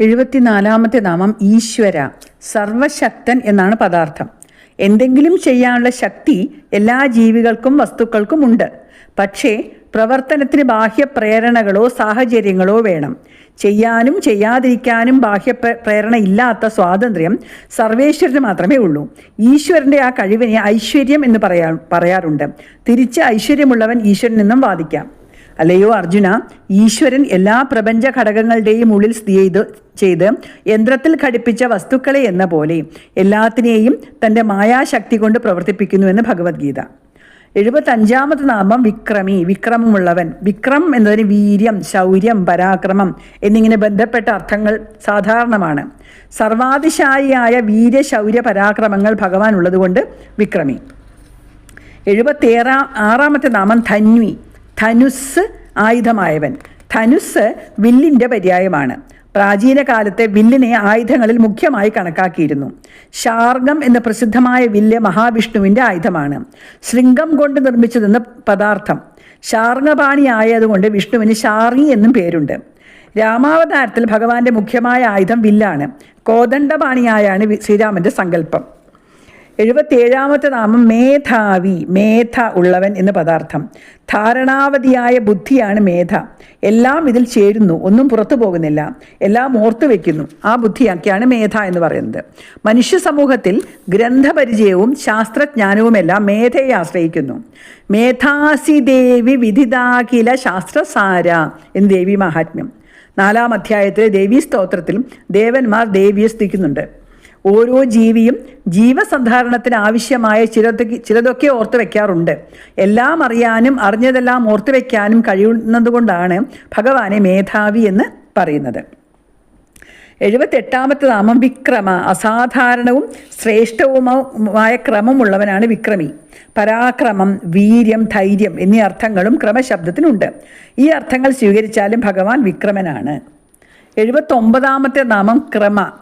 എഴുപത്തിനാലാമത്തെ നാമം ഈശ്വര സർവശക്തൻ എന്നാണ് പദാർത്ഥം. എന്തെങ്കിലും ചെയ്യാനുള്ള ശക്തി എല്ലാ ജീവികൾക്കും വസ്തുക്കൾക്കും ഉണ്ട്. പക്ഷേ പ്രവർത്തനത്തിന് ബാഹ്യ പ്രേരണകളോ സാഹചര്യങ്ങളോ വേണം. ചെയ്യാനും ചെയ്യാതിരിക്കാനും ബാഹ്യ പ്രേരണ ഇല്ലാത്ത സ്വാതന്ത്ര്യം സർവേശ്വരന് മാത്രമേ ഉള്ളൂ. ഈശ്വരന്റെ ആ കഴിവിനെ ഐശ്വര്യം എന്ന് പറയാ പറയാറുണ്ട്. തിരിച്ച് ഐശ്വര്യമുള്ളവൻ ഈശ്വരൻ നിന്നും വാദിക്കാം. അല്ലയോ അർജുന? ഈശ്വരൻ എല്ലാ പ്രപഞ്ച ഘടകങ്ങളുടെയും ഉള്ളിൽ സ്ഥിതി ചെയ്ത് ചെയ്ത് യന്ത്രത്തിൽ ഘടിപ്പിച്ച വസ്തുക്കളെ എന്ന പോലെ എല്ലാത്തിനെയും തന്റെ മായാശക്തി കൊണ്ട് പ്രവർത്തിപ്പിക്കുന്നു എന്ന് ഭഗവത്ഗീത. എഴുപത്തഞ്ചാമത്തെ നാമം വിക്രമി വിക്രമമുള്ളവൻ. വിക്രം എന്നതിന് വീര്യം ശൗര്യം പരാക്രമം എന്നിങ്ങനെ ബന്ധപ്പെട്ട അർത്ഥങ്ങൾ സാധാരണമാണ്. സർവാതിശായിയായ വീര്യ ശൗര്യ പരാക്രമങ്ങൾ ഭഗവാൻ ഉള്ളതുകൊണ്ട് വിക്രമി. എഴുപത്തേറാ ആറാമത്തെ നാമം ധന്വി. ധനുസ് ആയുധമായവൻ. ധനുസ് വില്ലിന്റെ പര്യായമാണ്. പ്രാചീന കാലത്തെ വില്ലിനെ ആയുധങ്ങളിൽ മുഖ്യമായി കണക്കാക്കിയിരുന്നു. ശാർഗം എന്ന പ്രസിദ്ധമായ വില്ല് മഹാവിഷ്ണുവിന്റെ ആയുധമാണ്. ശൃംഗം കൊണ്ട് നിർമ്മിച്ചതെന്ന പദാർത്ഥം. ശാർഗപാണി ആയതുകൊണ്ട് വിഷ്ണുവിന് ശാർഗി എന്നും പേരുണ്ട്. രാമാവതാരത്തിൽ ഭഗവാന്റെ മുഖ്യമായ ആയുധം വില്ലാണ്. കോദണ്ഡപാണിയായാണ് ശ്രീരാമന്റെ സങ്കല്പം. എഴുപത്തേഴാമത്തെ നാമം മേധാവി മേധ ഉള്ളവൻ എന്ന പദാർത്ഥം. ധാരണാവധിയായ ബുദ്ധിയാണ് മേധ. എല്ലാം ഇതിൽ ചേരുന്നു ഒന്നും പുറത്തു പോകുന്നില്ല. എല്ലാം ഓർത്തു വെക്കുന്നു. ആ ബുദ്ധിയൊക്കെയാണ് മേധ എന്ന് പറയുന്നത്. മനുഷ്യ സമൂഹത്തിൽ ഗ്രന്ഥപരിചയവും ശാസ്ത്രജ്ഞാനവുമെല്ലാം മേധയെ ആശ്രയിക്കുന്നു. മേധാസി ദേവി വിധിതാകില ശാസ്ത്രസാര എന്ന് ദേവി മഹാത്മ്യം. നാലാം അധ്യായത്തിലെ ദേവീ സ്തോത്രത്തിലും ദേവന്മാർ ദേവിയെ സ്തുതിക്കുന്നുണ്ട്. ഓരോ ജീവിയും ജീവസന്ധാരണത്തിന് ആവശ്യമായ ചിലതൊക്കെ ചിലതൊക്കെ ഓർത്തു വയ്ക്കാറുണ്ട് എല്ലാം അറിയാനും അറിഞ്ഞതെല്ലാം ഓർത്തു വയ്ക്കാനും കഴിയുന്നതുകൊണ്ടാണ് ഭഗവാനെ മേധാവി എന്ന് പറയുന്നത്. എഴുപത്തെട്ടാമത്തെ നാമം വിക്രമ. അസാധാരണവും ശ്രേഷ്ഠവുമായ ക്രമമുള്ളവനാണ് വിക്രമി. പരാക്രമം വീര്യം ധൈര്യം എന്നീ അർത്ഥങ്ങളും ക്രമശബ്ദത്തിനുണ്ട്. ഈ അർത്ഥങ്ങൾ സ്വീകരിച്ചാലും ഭഗവാൻ വിക്രമനാണ്. എഴുപത്തൊമ്പതാമത്തെ നാമം ക്രമ.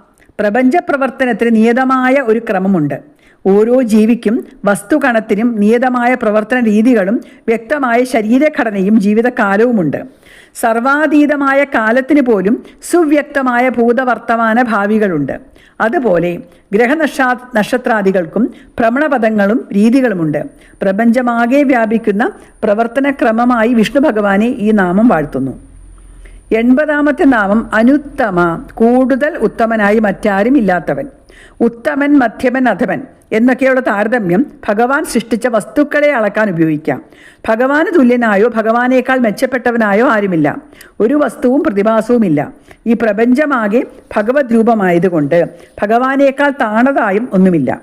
പ്രപഞ്ച പ്രവർത്തനത്തിന് നിയതമായ ഒരു ക്രമമുണ്ട്. ഓരോ ജീവിക്കും വസ്തുകണത്തിനും നിയതമായ പ്രവർത്തന രീതികളും വ്യക്തമായ ശരീരഘടനയും ജീവിതകാലവുമുണ്ട്. സർവാതീതമായ കാലത്തിന് പോലും സുവ്യക്തമായ ഭൂതവർത്തമാന ഭാവികളുണ്ട്. അതുപോലെ ഗ്രഹനക്ഷാ നക്ഷത്രാദികൾക്കും ഭ്രമണപഥങ്ങളും രീതികളുമുണ്ട്. പ്രപഞ്ചമാകെ വ്യാപിക്കുന്ന പ്രവർത്തനക്രമമായി വിഷ്ണു ഭഗവാനെ ഈ നാമം വാഴ്ത്തുന്നു. എൺപതാമത്തെ നാമം അനുത്തമ കൂടുതൽ ഉത്തമനായി മറ്റാരും ഇല്ലാത്തവൻ. ഉത്തമൻ മധ്യമൻ അധമൻ എന്നൊക്കെയുള്ള താരതമ്യം ഭഗവാൻ സൃഷ്ടിച്ച വസ്തുക്കളെ അളക്കാൻ ഉപയോഗിക്കാം. ഭഗവാന് തുല്യനായോ ഭഗവാനേക്കാൾ മെച്ചപ്പെട്ടവനായോ ആരുമില്ല. ഒരു വസ്തുവും പ്രതിഭാസവുമില്ല. ഈ പ്രപഞ്ചമാകെ ഭഗവത് രൂപമായതുകൊണ്ട് ഭഗവാനേക്കാൾ താണതായും ഒന്നുമില്ല.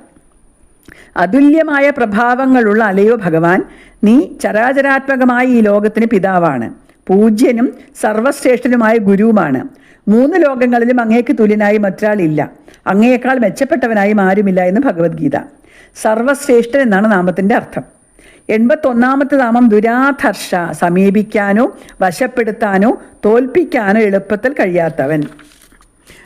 അതുല്യമായ പ്രഭാവങ്ങളുള്ള അലയോ ഭഗവാൻ നീ ചരാചരാത്മകമായ ഈ ലോകത്തിന് പിതാവാണ്. പൂജ്യനും സർവശ്രേഷ്ഠനുമായ ഗുരുവുമാണ്. മൂന്ന് ലോകങ്ങളിലും അങ്ങേക്ക് തുല്യനായി മറ്റൊരാളില്ല. അങ്ങയേക്കാൾ മെച്ചപ്പെട്ടവനായും ആരുമില്ല എന്ന് ഭഗവത്ഗീത. സർവശ്രേഷ്ഠൻ എന്നാണ് നാമത്തിന്റെ അർത്ഥം. എൺപത്തൊന്നാമത്തെ നാമം ദുരാധർഷ. സമീപിക്കാനോ വശപ്പെടുത്താനോ തോൽപ്പിക്കാനോ എളുപ്പത്തിൽ കഴിയാത്തവൻ.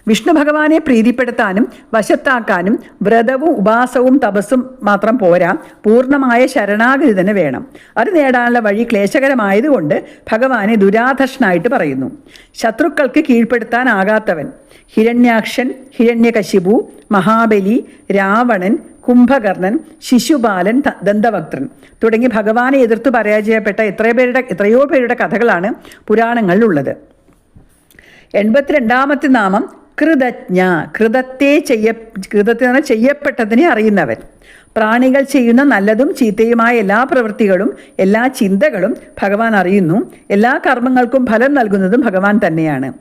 വിഷ്ണു ഭഗവാനെ പ്രീതിപ്പെടുത്താനും വശത്താക്കാനും വ്രതവും ഉപാസവും തപസ്സും മാത്രം പോരാ. പൂർണമായ ശരണാഗതി വേണം. അത് നേടാനുള്ള വഴി ക്ലേശകരമായതുകൊണ്ട് ഭഗവാനെ ദുരാധർഷനായിട്ട് പറയുന്നു. ശത്രുക്കൾക്ക് കീഴ്പ്പെടുത്താനാകാത്തവൻ ഹിരണ്യാക്ഷൻ ഹിരണ്യകശിപു മഹാബലി രാവണൻ കുംഭകർണൻ ശിശുപാലൻ ദന്തവക്ത്രൻ തുടങ്ങി ഭഗവാനെ എതിർത്ത് പരാജയപ്പെട്ട എത്രയോ പേരുടെ എത്രയോ പേരുടെ കഥകളാണ് പുരാണങ്ങളിലുള്ളത്. എൺപത്തിരണ്ടാമത്തെ നാമം കൃതജ്ഞ കൃതത്തെ ചെയ്യ കൃതത്തിന് ചെയ്യപ്പെട്ടതിനെ അറിയുന്നവൻ. പ്രാണികൾ ചെയ്യുന്ന നല്ലതും ചീത്തയുമായ എല്ലാ പ്രവൃത്തികളും എല്ലാ ചിന്തകളും ഭഗവാൻ അറിയുന്നു. എല്ലാ കർമ്മങ്ങൾക്കും ഫലം നൽകുന്നതും ഭഗവാൻ തന്നെയാണ്.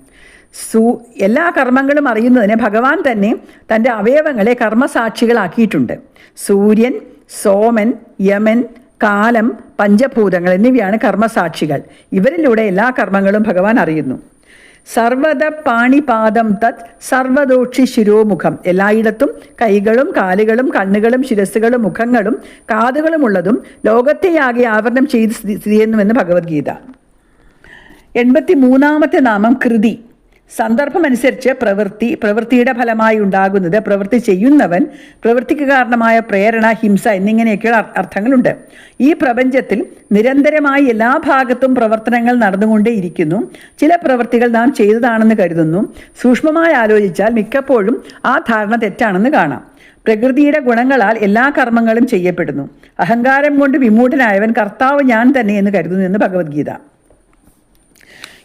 സൂ എല്ലാ കർമ്മങ്ങളും അറിയുന്നതിന് ഭഗവാൻ തന്നെ തന്റെ അവയവങ്ങളെ കർമ്മസാക്ഷികളാക്കിയിട്ടുണ്ട്. സൂര്യൻ സോമൻ യമൻ കാലം പഞ്ചഭൂതങ്ങൾ എന്നിവയാണ് കർമ്മസാക്ഷികൾ. ഇവരിലൂടെ എല്ലാ കർമ്മങ്ങളും ഭഗവാൻ അറിയുന്നു. സർവത പാണിപാദം തത് സർവദോക്ഷി ശിരോമുഖം. എല്ലായിടത്തും കൈകളും കാലുകളും കണ്ണുകളും ശിരസ്സുകളും മുഖങ്ങളും കാതുകളും ഉള്ളതും ലോകത്തെയാകെ ആവരണം ചെയ്ത് സ്ഥിതി ചെയ്യുന്നുവെന്ന് ഭഗവത്ഗീത. എൺപത്തി മൂന്നാമത്തെ നാമം കൃതി. സന്ദർഭമനുസരിച്ച് പ്രവൃത്തി പ്രവൃത്തിയുടെ ഫലമായി ഉണ്ടാകുന്നത് പ്രവൃത്തി ചെയ്യുന്നവൻ പ്രവൃത്തിക്ക് കാരണമായ പ്രേരണ ഹിംസ എന്നിങ്ങനെയൊക്കെയുള്ള അർത്ഥങ്ങളുണ്ട്. ഈ പ്രപഞ്ചത്തിൽ നിരന്തരമായി എല്ലാ ഭാഗത്തും പ്രവർത്തനങ്ങൾ നടന്നുകൊണ്ടേയിരിക്കുന്നു. ചില പ്രവൃത്തികൾ നാം ചെയ്തതാണെന്ന് കരുതുന്നു. സൂക്ഷ്മമായി ആലോചിച്ചാൽ മിക്കപ്പോഴും ആ ധാരണ തെറ്റാണെന്ന് കാണാം. പ്രകൃതിയുടെ ഗുണങ്ങളാൽ എല്ലാ കർമ്മങ്ങളും ചെയ്യപ്പെടുന്നു. അഹങ്കാരം കൊണ്ട് വിമൂഢനായവൻ കർത്താവ് ഞാൻ തന്നെ എന്ന് കരുതുന്നു എന്ന് ഭഗവത്ഗീത.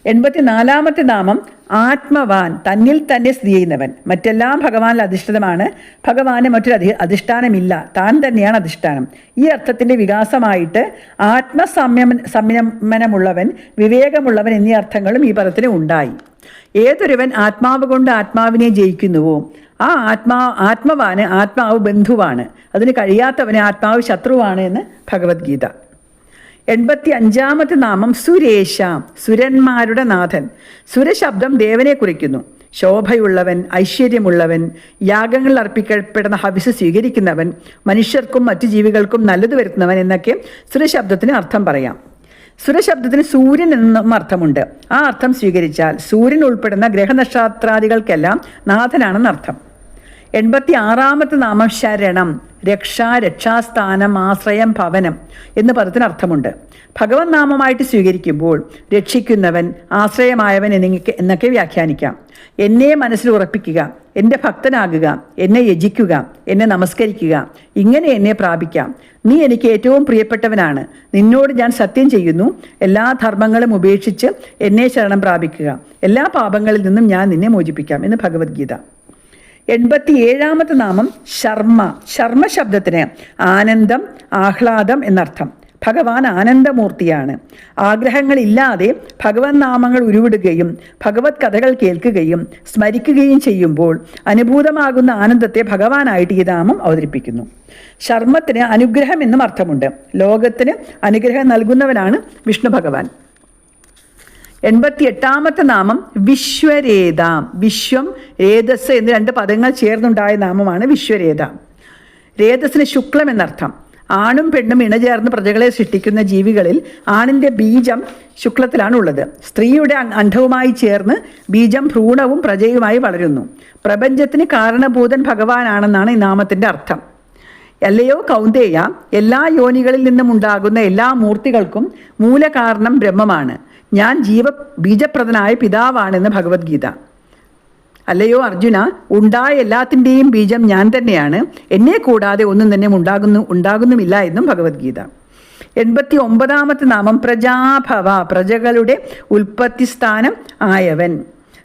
എൺപത്തിനാലാമത്തെ നാമം ആത്മവാൻ തന്നിൽ തന്നെ സ്ഥിതി ചെയ്യുന്നവൻ. മറ്റെല്ലാം ഭഗവാനിൽ അധിഷ്ഠിതമാണ്. ഭഗവാന് മറ്റൊരു അധി അധിഷ്ഠാനമില്ല. താൻ തന്നെയാണ് അധിഷ്ഠാനം. ഈ അർത്ഥത്തിന്റെ വികാസമായിട്ട് ആത്മസംയമ സംയമനമുള്ളവൻ വിവേകമുള്ളവൻ എന്നീ അർത്ഥങ്ങളും ഈ പദത്തിന് ഉണ്ടായി. ഏതൊരുവൻ ആത്മാവ് കൊണ്ട് ആത്മാവിനെ ജയിക്കുന്നുവോ ആ ആത്മാ ആത്മവാന് ആത്മാവ് ബന്ധുവാണ്. അതിന് കഴിയാത്തവന് ആത്മാവ് ശത്രുവാണ് എന്ന് ഭഗവത്ഗീത. എൺപത്തി അഞ്ചാമത്തെ നാമം സുരേഷ സുരന്മാരുടെ നാഥൻ. സുരശബ്ദം ദേവനെ കുറിക്കുന്നു. ശോഭയുള്ളവൻ ഐശ്വര്യമുള്ളവൻ യാഗങ്ങൾ അർപ്പിക്കപ്പെടുന്ന ഹവിസ് സ്വീകരിക്കുന്നവൻ മനുഷ്യർക്കും മറ്റു ജീവികൾക്കും നല്ലത് വരുത്തുന്നവൻ എന്നൊക്കെ സുരശബ്ദത്തിന് അർത്ഥം പറയാം. സുരശബ്ദത്തിന് സൂര്യൻ എന്നും അർത്ഥമുണ്ട്. ആ അർത്ഥം സ്വീകരിച്ചാൽ സൂര്യൻ ഉൾപ്പെടുന്ന ഗ്രഹനക്ഷത്രാദികൾക്കെല്ലാം നാഥനാണെന്ന് അർത്ഥം എൺപത്തി ആറാമത്തെ നാമം ശരണം രക്ഷ രക്ഷാസ്ഥാനം ആശ്രയം ഭവനം എന്ന് പദത്തിന് അർത്ഥമുണ്ട് ഭഗവത് നാമമായിട്ട് സ്വീകരിക്കുമ്പോൾ രക്ഷിക്കുന്നവൻ ആശ്രയമായവൻ എന്നിങ്ങ എന്നൊക്കെ വ്യാഖ്യാനിക്കാം. എന്നെ മനസ്സിൽ ഉറപ്പിക്കുക എന്റെ ഭക്തനാകുക എന്നെ യജിക്കുക എന്നെ നമസ്കരിക്കുക ഇങ്ങനെ എന്നെ പ്രാപിക്കാം. നീ എനിക്ക് ഏറ്റവും പ്രിയപ്പെട്ടവനാണ്. നിന്നോട് ഞാൻ സത്യം ചെയ്യുന്നു. എല്ലാ ധർമ്മങ്ങളും ഉപേക്ഷിച്ച് എന്നെ ശരണം പ്രാപിക്കുക. എല്ലാ പാപങ്ങളിൽ നിന്നും ഞാൻ നിന്നെ മോചിപ്പിക്കാം എന്ന് ഭഗവത്ഗീത. എൺപത്തി ഏഴാമത്തെ നാമം ശർമ്മ. ശർമ്മ ശബ്ദത്തിന് ആനന്ദം ആഹ്ലാദം എന്നർത്ഥം. ഭഗവാൻ ആനന്ദമൂർത്തിയാണ്. ആഗ്രഹങ്ങളില്ലാതെ ഭഗവത് നാമങ്ങൾ ഉരുവിടുകയും ഭഗവത് കഥകൾ കേൾക്കുകയും സ്മരിക്കുകയും ചെയ്യുമ്പോൾ അനുഭൂതമാകുന്ന ആനന്ദത്തെ ഭഗവാനായിട്ട് ഈ നാമം അവതരിപ്പിക്കുന്നു. ശർമ്മത്തിന് അനുഗ്രഹം എന്നും അർത്ഥമുണ്ട്. ലോകത്തിന് അനുഗ്രഹം നൽകുന്നവനാണ് വിഷ്ണു ഭഗവാൻ. എൺപത്തി എട്ടാമത്തെ നാമം വിശ്വരേത. വിശ്വം രേതസ് എന്ന് രണ്ട് പദങ്ങൾ ചേർന്നുണ്ടായ നാമമാണ് വിശ്വരേത. രേതസിന് ശുക്ലം എന്നർത്ഥം. ആണും പെണ്ണും ഇണചേർന്ന് പ്രജകളെ സൃഷ്ടിക്കുന്ന ജീവികളിൽ ആണിന്റെ ബീജം ശുക്ലത്തിലാണ് ഉള്ളത് സ്ത്രീയുടെ അണ്ഡവുമായി ചേർന്ന് ബീജം ഭ്രൂണവും പ്രജയുമായി വളരുന്നു. പ്രപഞ്ചത്തിന് കാരണഭൂതൻ ഭഗവാനാണെന്നാണ് ഈ നാമത്തിന്റെ അർത്ഥം. അല്ലയോ കൗന്ദേയ എല്ലാ യോനികളിൽ നിന്നും ഉണ്ടാകുന്ന എല്ലാ മൂർത്തികൾക്കും മൂലകാരണം ബ്രഹ്മമാണ്. ഞാൻ ജീവ ബീജപ്രദനായ പിതാവാണെന്ന് ഭഗവത്ഗീത. അല്ലയോ അർജുന ഉണ്ടായ എല്ലാത്തിന്റെയും ബീജം ഞാൻ തന്നെയാണ്. എന്നെ കൂടാതെ ഒന്നും തന്നെ ഉണ്ടാകുന്നു ഉണ്ടാകുന്നുമില്ല എന്നും ഭഗവത്ഗീത. എൺപത്തി ഒമ്പതാമത്തെ നാമം പ്രജാഭവ പ്രജകളുടെ ഉൽപ്പത്തി സ്ഥാനം ആയവൻ.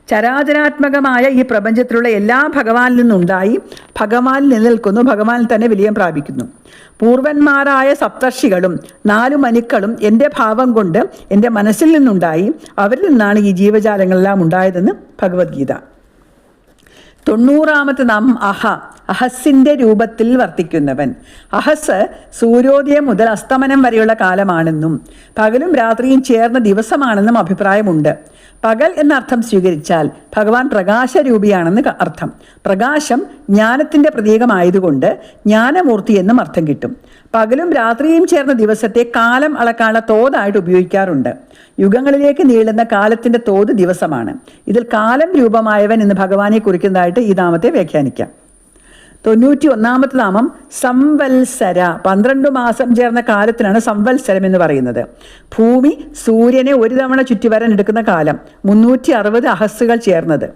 ചരാചരാത്മകമായ ഈ പ്രപഞ്ചത്തിലുള്ള എല്ലാ ഭഗവാനിൽ നിന്നുണ്ടായി ഭഗവാൻ നിലനിൽക്കുന്നു ഭഗവാൻ തന്നെ വിലയം പ്രാപിക്കുന്നു. പൂർവന്മാരായ സപ്തർഷികളും നാലു മനുക്കളും എന്റെ ഭാവം കൊണ്ട് എന്റെ മനസ്സിൽ നിന്നുണ്ടായി. അവരിൽ നിന്നാണ് ഈ ജീവജാലങ്ങളെല്ലാം ഉണ്ടായതെന്ന് ഭഗവത്ഗീത. തൊണ്ണൂറാമത്തെ നാമം അഹ. അഹസിന്റെ രൂപത്തിൽ വർത്തിക്കുന്നവൻ. അഹസ് സൂര്യോദയം മുതൽ അസ്തമനം വരെയുള്ള കാലമാണെന്നും പകലും രാത്രിയും ചേർന്ന ദിവസമാണെന്നും അഭിപ്രായമുണ്ട്. പകൽ എന്നർത്ഥം സ്വീകരിച്ചാൽ ഭഗവാൻ പ്രകാശരൂപിയാണെന്ന് അർത്ഥം. പ്രകാശം ജ്ഞാനത്തിന്റെ പ്രതീകമായതുകൊണ്ട് ജ്ഞാനമൂർത്തി എന്നും അർത്ഥം കിട്ടും. പകലും രാത്രിയും ചേർന്ന ദിവസത്തെ കാലം അളക്കാനുള്ള തോതായിട്ട് ഉപയോഗിക്കാറുണ്ട്. യുഗങ്ങളിലേക്ക് നീളുന്ന കാലത്തിന്റെ തോത് ദിവസമാണ്. ഇതിൽ കാലം രൂപമായവൻ എന്ന് ഭഗവാനെ കുറിക്കുന്നതായിട്ട് ഈ നാമത്തെ വ്യാഖ്യാനിക്കാം. തൊണ്ണൂറ്റി ഒന്നാമത്തെ നാമം സംവത്സര. പന്ത്രണ്ട് മാസം ചേർന്ന കാലത്തിനാണ് സംവത്സരം എന്ന് പറയുന്നത്. ഭൂമി സൂര്യനെ ഒരു തവണ ചുറ്റിവരാൻ എടുക്കുന്ന കാലം. മുന്നൂറ്റി അറുപത് അഹസ്സുകൾ ചേർന്നത്.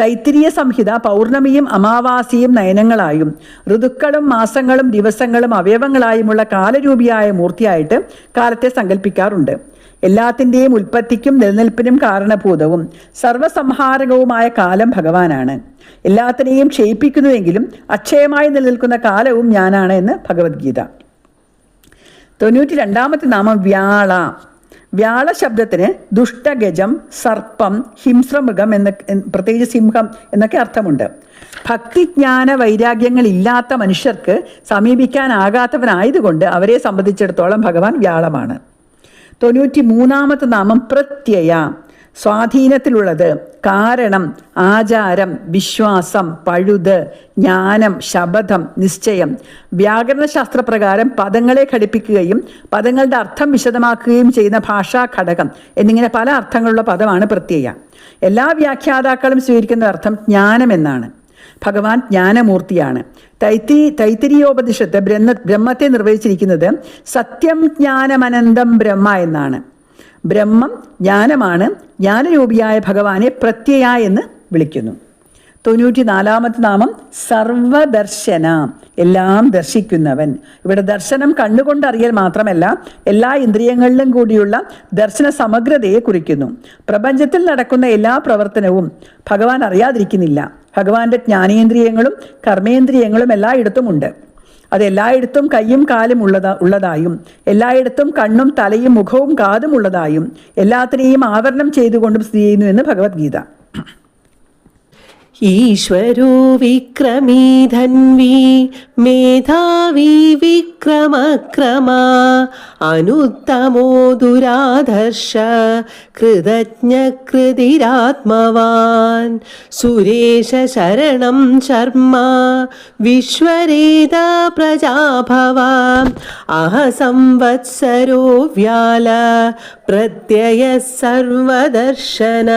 തൈത്തിരിയ സംഹിത പൗർണമിയും അമാവാസിയും നയനങ്ങളായും ഋതുക്കളും മാസങ്ങളും ദിവസങ്ങളും അവയവങ്ങളായുമുള്ള കാലരൂപിയായ മൂർത്തിയായിട്ട് കാലത്തെ സങ്കല്പിക്കാറുണ്ട് എല്ലാത്തിന്റെയും ഉൽപ്പത്തിക്കും നിലനിൽപ്പിനും കാരണഭൂതവും സർവസംഹാരകവുമായ കാലം ഭഗവാനാണ്. എല്ലാത്തിനെയും ക്ഷയിപ്പിക്കുന്നുവെങ്കിലും അക്ഷയമായി നിലനിൽക്കുന്ന കാലവും ഞാനാണ് എന്ന് ഭഗവത്ഗീത. തൊണ്ണൂറ്റി രണ്ടാമത്തെ നാമം വ്യാള. വ്യാള ശബ്ദത്തിന് ദുഷ്ടഗജം സർപ്പം ഹിംസ്രമൃഗം എന്ന പ്രത്യേകിച്ച് സിംഹം എന്നൊക്കെ അർത്ഥമുണ്ട്. ഭക്തിജ്ഞാന വൈരാഗ്യങ്ങൾ ഇല്ലാത്ത മനുഷ്യർക്ക് സമീപിക്കാനാകാത്തവനായതുകൊണ്ട് അവരെ സംബന്ധിച്ചിടത്തോളം ഭഗവാൻ വ്യാളമാണ്. തൊണ്ണൂറ്റി മൂന്നാമത്തെ നാമം പ്രത്യയ. സ്വാധീനത്തിലുള്ളത് കാരണം ആചാരം വിശ്വാസം പഴുത് ജ്ഞാനം ശബദം നിശ്ചയം. വ്യാകരണശാസ്ത്രപ്രകാരം പദങ്ങളെ ഘടിപ്പിക്കുകയും പദങ്ങളുടെ അർത്ഥം വിശദമാക്കുകയും ചെയ്യുന്ന ഭാഷാ ഘടകം എന്നിങ്ങനെ പല അർത്ഥങ്ങളുള്ള പദമാണ് പ്രത്യയ. എല്ലാ വ്യാഖ്യാതാക്കളും സ്വീകരിക്കുന്ന അർത്ഥം ജ്ഞാനം എന്നാണ് ഭഗവാൻ ജ്ഞാനമൂർത്തിയാണ്. തൈത്തി തൈത്തിരിയോപനിഷത്ത് ബ്രഹ്മ ബ്രഹ്മത്തെ നിർവചിച്ചിരിക്കുന്നത് സത്യം ജ്ഞാനമനന്തം ബ്രഹ്മ എന്നാണ്. ബ്രഹ്മം ജ്ഞാനമാണ് ജ്ഞാനരൂപിയായ ഭഗവാനെ പ്രത്യയ എന്ന് വിളിക്കുന്നു. തൊണ്ണൂറ്റി നാലാമത്തെ നാമം സർവദർശന എല്ലാം ദർശിക്കുന്നവൻ. ഇവിടെ ദർശനം കണ്ണുകൊണ്ട് അറിയൽ മാത്രമല്ല എല്ലാ ഇന്ദ്രിയങ്ങളിലും കൂടിയുള്ള ദർശന സമഗ്രതയെ കുറിക്കുന്നു. പ്രപഞ്ചത്തിൽ നടക്കുന്ന എല്ലാ പ്രവർത്തനവും ഭഗവാൻ അറിയാതിരിക്കുന്നില്ല. ഭഗവാന്റെ ജ്ഞാനേന്ദ്രിയങ്ങളും കർമ്മേന്ദ്രിയങ്ങളും എല്ലായിടത്തുമുണ്ട്. അത് എല്ലായിടത്തും കയ്യും കാലും ഉള്ളതാ ഉള്ളതായും എല്ലായിടത്തും കണ്ണും തലയും മുഖവും കാതും ഉള്ളതായും എല്ലാത്തിനെയും ആവരണം ചെയ്തുകൊണ്ടും സ്ഥിതി ചെയ്യുന്നു എന്ന് ഭഗവത്ഗീത. ഈശ്വരോ വിക്രമീ ധന്വി മേധാവി വിക്രമക്രമ അനുത്തമോ ദുരാധർഷ കൃതജ്ഞകൃതിരാത്മവാൻ. സുരേശ ശരണം ശർമ്മ വിശ്വരേത പ്രജാഭവ അഹ വ്യാല പ്രത്യയ സർവദർശന.